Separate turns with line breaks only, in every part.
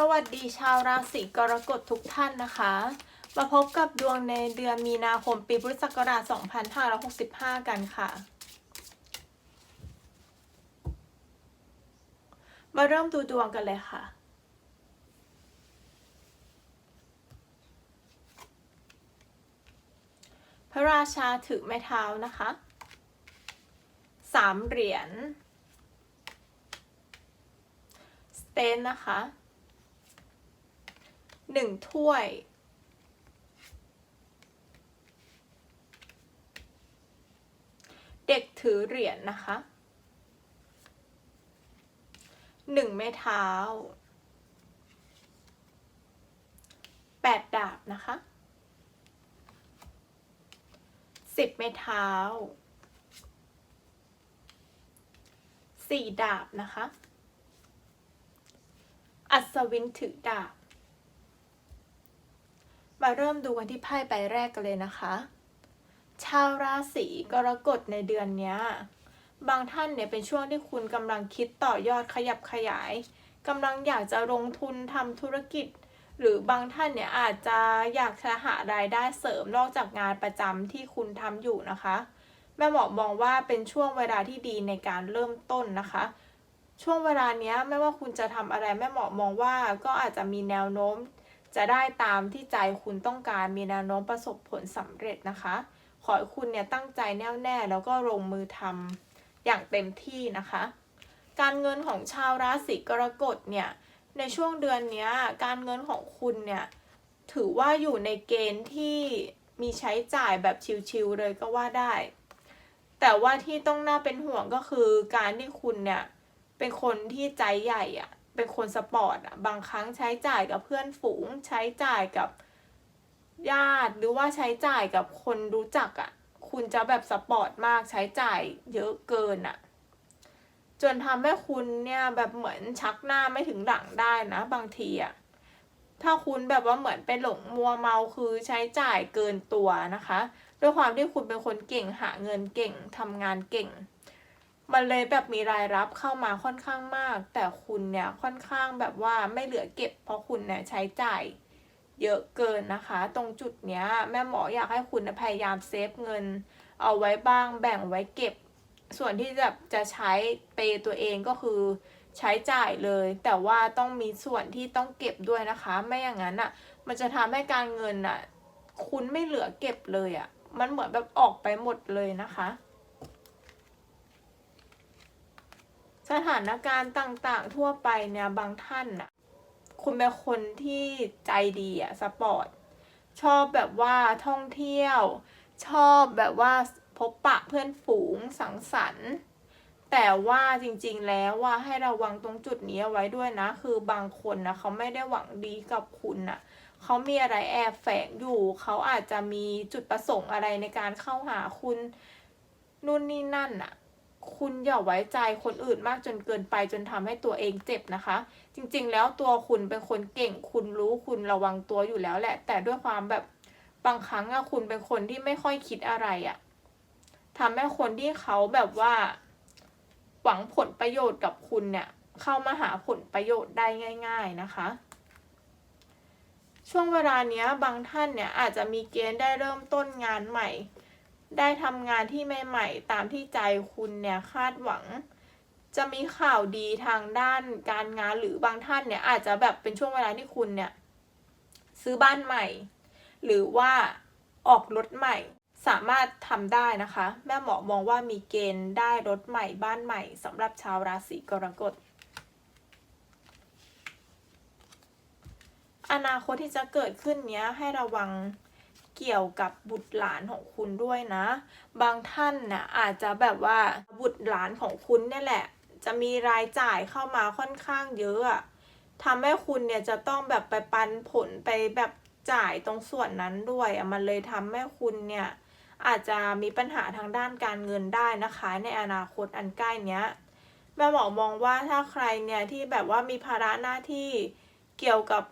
สวัสดีชาวราศีกรกฎทุกท่านนะคะ มาพบกับดวงในเดือนมีนาคมปีพุทธศักราช 2565 กันค่ะ มาเริ่มดูดวงกันเลยค่ะพระราชาถือไม้เท้านะคะสามเหรียญสเตนนะคะ หนึ่งถ้วย เด็กถือเหรียญนะคะหนึ่งไม้เท้าแปดดาบนะคะสิบไม้เท้าสี่ดาบนะคะ อัศวินถือดาบ มาเริ่มดูกันที่ไพ่ใบแรกกันเลยนะคะ ชาวราศีกรกฎในเดือนนี้บางท่านเนี่ยเป็นช่วงที่คุณกำลังคิดต่อยอดขยับขยายกำลังอยากจะลงทุนทำธุรกิจ หรือบางท่านเนี่ยอาจจะอยากจะหารายได้เสริมนอกจากงานประจำที่คุณทำอยู่นะคะ แม่หมอมองว่าเป็นช่วงเวลาที่ดีในการเริ่มต้นนะคะ ช่วงเวลานี้ไม่ว่าคุณจะทำอะไรแม่หมอมองว่าก็อาจจะมีแนวโน้ม จะได้ตามที่ใจคุณต้องการมีแนวโน้มประสบผลสำเร็จนะคะ ขอให้คุณเนี่ยตั้งใจแน่วแน่แล้วก็ลงมือทำอย่างเต็มที่นะคะ การเงินของชาวราศีกรกฎเนี่ยในช่วงเดือนนี้การเงินของคุณเนี่ยถือว่าอยู่ในเกณฑ์ที่มีใช้จ่ายแบบชิวๆเลยก็ว่าได้ แต่ว่าที่ต้องน่าเป็นห่วงก็คือการที่คุณเนี่ยเป็นคนที่ใจใหญ่อะ เป็นคนสปอร์ตอะบางครั้งใช้จ่ายกับเพื่อนฝูง ใช้จ่ายกับญาติหรือว่าใช้จ่ายกับคนรู้จักอะคุณจะแบบสปอร์ตมากใช้จ่ายเยอะเกินอะจนทำให้คุณเนี่ยแบบเหมือนชักหน้าไม่ถึงหลังได้นะ บางทีอะถ้าคุณแบบว่าเหมือนเป็นหลงมัวเมาคือใช้จ่ายเกินตัวนะคะ ด้วยความที่คุณเป็นคนเก่งหาเงินเก่งทำงานเก่ง มันเลยแบบมีรายรับเข้ามาค่อนข้างมาก แต่คุณเนี่ยค่อนข้างแบบว่าไม่เหลือเก็บ เพราะคุณเนี่ยใช้จ่ายเยอะเกินนะคะ ตรงจุดเนี้ยแม่หมออยากให้คุณพยายามเซฟเงิน เอาไว้บ้างแบ่งไว้เก็บ ส่วนที่จะจะใช้เปย์ตัวเองก็คือใช้จ่ายเลย แต่ว่าต้องมีส่วนที่ต้องเก็บด้วยนะคะ ไม่อย่างนั้นอะ มันจะทำให้การเงินอะ คุณไม่เหลือเก็บเลยอะ มันเหมือนแบบออกไปหมดเลยนะคะ สถานการณ์ต่างๆ ทั่วไปเนี่ยบางท่านน่ะคุณเป็นคนที่ใจดีอะสปอร์ตชอบแบบว่าท่องเที่ยว ชอบแบบว่าพบปะเพื่อนฝูงสังสรรค์ แต่ว่าจริงๆแล้วว่าให้ระวังตรงจุดนี้ไว้ด้วยนะ คือบางคนนะเขาไม่ได้หวังดีกับคุณนะเขามีอะไรแอบแฝงอยู่ เขาอาจจะมีจุดประสงค์อะไรในการเข้าหาคุณนู่นนี่นั่นน่ะ คุณอย่าไว้ใจคนอื่นมากจนเกินไปจนทำให้ตัวเองเจ็บนะคะ จริงๆ แล้วตัวคุณเป็นคนเก่ง คุณรู้คุณระวังตัวอยู่แล้วแหละ แต่ด้วยความแบบบางครั้งอะคุณเป็นคนที่ไม่ค่อยคิดอะไรอะทำให้คนที่เขาแบบว่า หวังผลประโยชน์กับคุณเนี่ยเข้ามาหาผลประโยชน์ได้ง่าย ๆนะคะ ช่วงเวลาเนี้ยบางท่านเนี่ยอาจจะมีเกณฑ์ได้เริ่มต้นงานใหม่ ได้ทำงานที่ใหม่ๆ ตามที่ใจคุณเนี่ยคาดหวัง จะมีข่าวดีทางด้านการงานหรือบางท่านเนี่ยอาจจะแบบเป็นช่วงเวลาที่คุณเนี่ยซื้อบ้านใหม่ หรือว่าออกรถใหม่ สามารถทำได้นะคะ แม่หมอมองว่ามีเกณฑ์ได้รถใหม่บ้านใหม่สำหรับชาวราศีกรกฎอนาคตที่จะเกิดขึ้นเนี้ยให้ระวัง เกี่ยวกับบุตรหลานของคุณด้วยนะ บางท่านน่ะอาจจะแบบว่าบุตรหลานของคุณเนี่ยแหละ จะมีรายจ่ายเข้ามาค่อนข้างเยอะอะทำให้คุณเนี่ยจะต้องแบบไปปันผลไปแบบจ่ายตรงส่วนนั้นด้วยอะมันเลยทำให้คุณเนี่ยอาจจะมีปัญหาทางด้านการเงินได้นะคะ ในอนาคตอันใกล้เนี้ยแม่หมอมองว่าถ้าใครเนี่ยที่แบบว่ามีภาระหน้าที่เกี่ยวกับ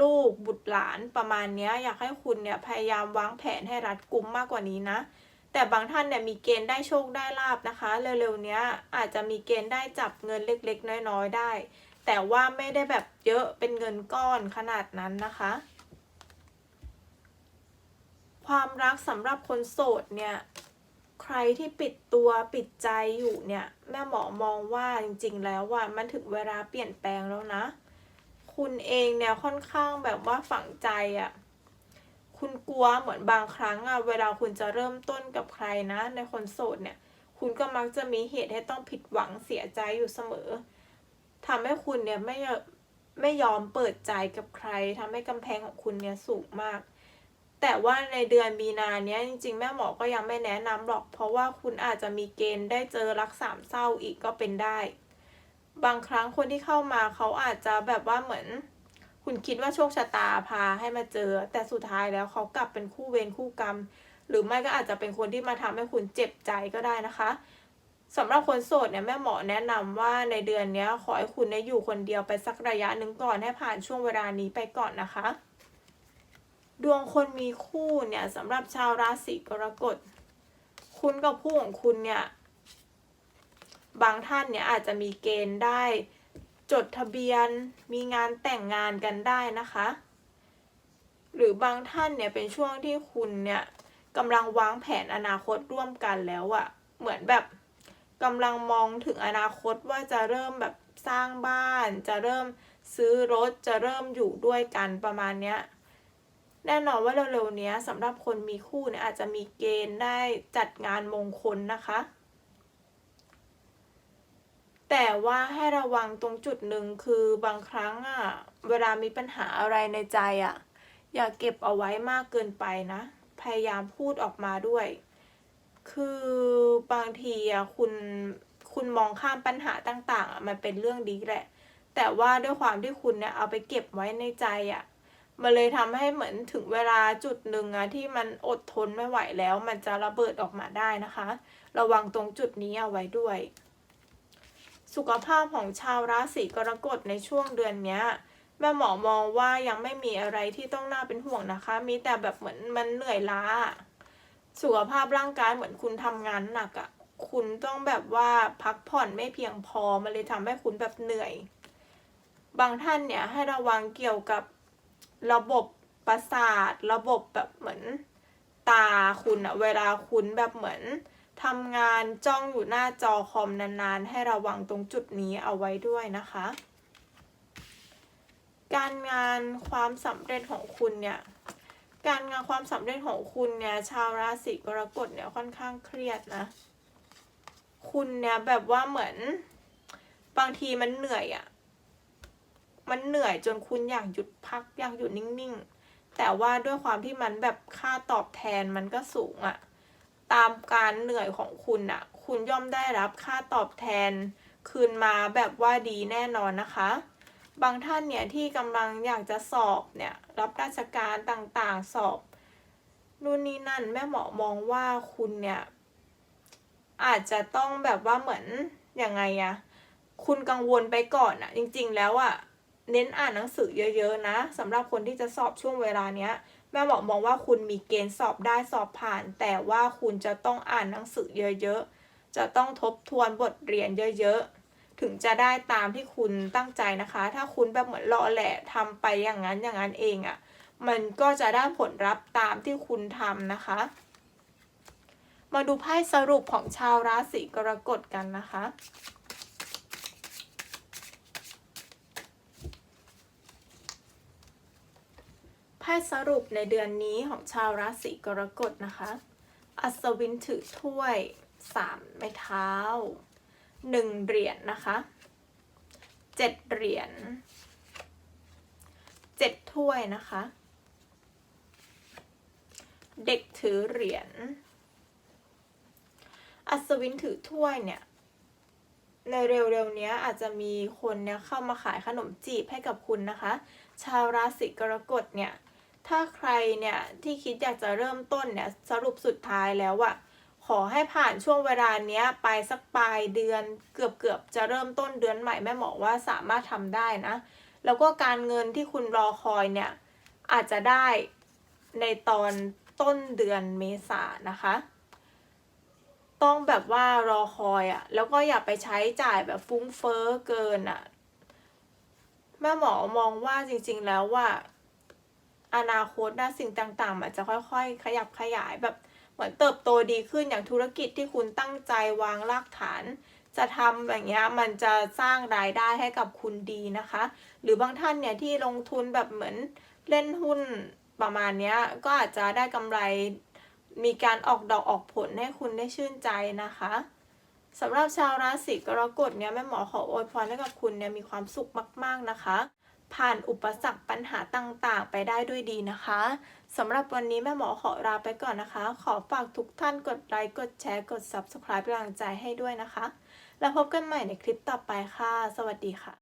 ลูกบุตรหลานประมาณนี้อยากให้คุณเนี่ยพยายามวางแผนให้รัดกุมมากกว่านี้นะ แต่บางท่านเนี่ยมีเกณฑ์ได้โชคได้ลาบนะคะ เร็วๆเนี้ยอาจจะมีเกณฑ์ได้จับเงินเล็กๆ น้อยๆได้ แต่ว่าไม่ได้แบบเยอะเป็นเงินก้อนขนาดนั้นนะคะ ความรักสำหรับคนโสดเนี่ยใครที่ปิดตัวปิดใจอยู่เนี่ย แม่หมอมองว่าจริงๆแล้วว่ามันถึงเวลาเปลี่ยนแปลงแล้วนะ คุณเองเนี่ยค่อนข้างแบบว่าฝังใจอะ่ะคุณกลัวเหมือนบางครั้งอะ่ะเวลาคุณจะเริ่มต้นกับใครนะ ในคนโสดเนี่ย คุณก็มักจะมีเหตุให้ต้องผิดหวังเสียใจอยู่เสมอทำให้คุณเนี่ยไม่ยอมไม่ยอมเปิดใจกับใครทำให้กำแพงของคุณเนี่ยสูงมาก แต่ว่าในเดือนมีนาเนี้ยจริง ๆ แม่หมอก็ยังไม่แนะนำหรอก เพราะว่าคุณอาจจะมีเกณฑ์ได้เจอรักสามเศร้าอีกก็เป็นได้ บางครั้งคนที่เข้ามาเขาอาจจะแบบว่าเหมือน คุณคิดว่าโชคชะตาพาให้มาเจอ แต่สุดท้ายแล้วเขากลับเป็นคู่เวรคู่กรรม หรือไม่ก็อาจจะเป็นคนที่มาทำให้คุณเจ็บใจก็ได้นะคะสำหรับคนโสดเนี่ยแม่หมอแนะนำว่าในเดือนนี้ขอให้คุณได้อยู่คนเดียวไปสักระยะหนึ่งก่อนให้ผ่านช่วงเวลานี้ไปก่อนนะคะ ดวงคนมีคู่เนี่ยสำหรับชาวราศีกรกฎ คุณกับคู่ของคุณเนี่ย บางท่านเนี่ยอาจจะมีเกณฑ์ได้จดทะเบียนมีงานแต่งงานกันได้นะคะ หรือบางท่านเนี่ยเป็นช่วงที่คุณเนี่ยกำลังวางแผนอนาคตร่วมกันแล้วอะเหมือนแบบกำลังมองถึงอนาคตว่าจะเริ่มแบบสร้างบ้าน จะเริ่มซื้อรถจะเริ่มอยู่ด้วยกันประมาณเนี้ยแน่นอนว่าเร็วๆนี้สำหรับคนมีคู่เนี่ยอาจจะมีเกณฑ์ได้จัดงานมงคลนะคะ แต่ว่าให้ระวังตรงจุดหนึ่งคือบางครั้งอะเวลามีปัญหาอะไรในใจอะอย่าเก็บเอาไว้มากเกินไปนะ พยายามพูดออกมาด้วย คือบางทีอะคุณคุณมองข้ามปัญหาต่างๆอะมันเป็นเรื่องดีแหละ แต่ว่าด้วยความที่คุณเนี่ยเอาไปเก็บไว้ในใจอะมันเลยทำให้เหมือนถึงเวลาจุดหนึ่งอะที่มันอดทนไม่ไหวแล้ว มันจะระเบิดออกมาได้นะคะ ระวังตรงจุดนี้เอาไว้ด้วย สุขภาพของชาวราศีกรกฎในช่วงเดือนเนี้ยแม่หมอมองว่ายังไม่มีอะไรที่ต้องน่าเป็นห่วงนะคะ มีแต่แบบเหมือนมันเหนื่อยล้า สุขภาพร่างกายเหมือนคุณทำงานหนักอะ่ะ คุณต้องแบบว่าพักผ่อนไม่เพียงพอมันเลยทำให้คุณแบบเหนื่อย บางท่านเนี่ยให้ระวังเกี่ยวกับระบบประสาท ระบบแบบเหมือนตาคุณอะเวลาคุณแบบเหมือน ทำงานจ้องอยู่หน้าจอคอมนานๆ ให้ระวังตรงจุดนี้เอาไว้ด้วยนะคะ การงานความสำเร็จของคุณเนี่ย การงานความสำเร็จของคุณเนี่ยชาวราศีกรกฎเนี่ยค่อนข้างเครียดนะ คุณเนี่ยแบบว่าเหมือนบางทีมันเหนื่อยอะ่ะ มันเหนื่อยจนคุณอยากหยุดพักอยากหยุดนิ่งๆ แต่ว่าด้วยความที่มันแบบค่าตอบแทนมันก็สูงอะ่ะ ตามการเหนื่อยของคุณอะ่ะคุณย่อมได้รับค่าตอบแทนคืนมาแบบว่าดีแน่นอนนะคะ บางท่านเนี่ยที่กำลังอยากจะสอบเนี่ยรับราชการต่างๆสอบนู่นนี่นั่นแม่หมอมองว่าคุณเนี่ยอาจจะต้องแบบว่าเหมือนยังไงอะคุณกังวลไปก่อนอะจริงๆแล้วอะเน้นอ่านหนังสือเยอะๆนะสำหรับคนที่จะสอบช่วงเวลาเนี้ย แม่หมอมองว่าคุณมีเกณฑ์สอบได้สอบผ่าน แต่ว่าคุณจะต้องอ่านหนังสือเยอะๆ จะต้องทบทวนบทเรียนเยอะๆ ถึงจะได้ตามที่คุณตั้งใจนะคะ ถ้าคุณแบบเหมือนรอแหละทำไปอย่างนั้นอย่างนั้นเองอะ่ะ มันก็จะได้ผลลัพธ์ตามที่คุณทำนะคะ มาดูไพ่สรุปของชาวราศีกรกฎกันนะคะ ไพ่สรุปในเดือนนี้ของชาวราศีกรกฎนะคะ อัศวินถือถ้วยสามไม้เท้าหนึ่งเหรียญนนะคะเจ็ดเหรียญเจ็ดถ้วยนะคะ เด็กถือเหรียญ อัศวินถือถ้วยเนี่ย ในเร็วๆนี้อาจจะมีคนเนี่ยเข้ามาขายขนมจีบให้กับคุณนะคะ ชาวราศีกรกฎเนี่ย ถ้าใครเนี่ยที่คิดอยากจะเริ่มต้นเนี่ยสรุปสุดท้ายแล้วอะขอให้ผ่านช่วงเวลาเนี้ยไปสักปลายเดือนเกือบเกือบจะเริ่มต้นเดือนใหม่แม่หมอว่าสามารถทำได้นะ แล้วก็การเงินที่คุณรอคอยเนี่ยอาจจะได้ในตอนต้นเดือนเมษานะคะ ต้องแบบว่ารอคอยอะ่ะแล้วก็อย่าไปใช้จ่ายแบบฟุ้งเฟ้อเกินอะ่ะแม่หมอมองว่าจริงๆแล้วว่า อนาคตนะสิ่งต่างๆมันจะค่อยๆ ขยับขยายแบบเหมือนเติบโตดีขึ้นอย่างธุรกิจที่คุณตั้งใจวางรากฐาน จะทำแบบเนี้ยมันจะสร้างรายได้ให้กับคุณดีนะคะ หรือบางท่านเนี่ยที่ลงทุนแบบเหมือนเล่นหุ้นประมาณเนี้ยก็อาจจะได้กำไรมีการออกดอกออกผลให้คุณได้ชื่นใจนะคะสำหรับชาวราศีกรกฎเนี่ยแม่หมอขออวยพรให้กับคุณเนี่ยมีความสุขมาก ๆนะคะ ผ่านอุปสรรคปัญหาต่างๆ ไปได้ด้วยดีนะคะสำหรับวันนี้แม่หมอขอลาไปก่อนนะคะ ขอฝากทุกท่านกดไลค์ กดแชร์ กด Subscribe เป็นกำลังใจให้ด้วยนะคะ แล้วพบกันใหม่ในคลิปต่อไปค่ะ สวัสดีค่ะ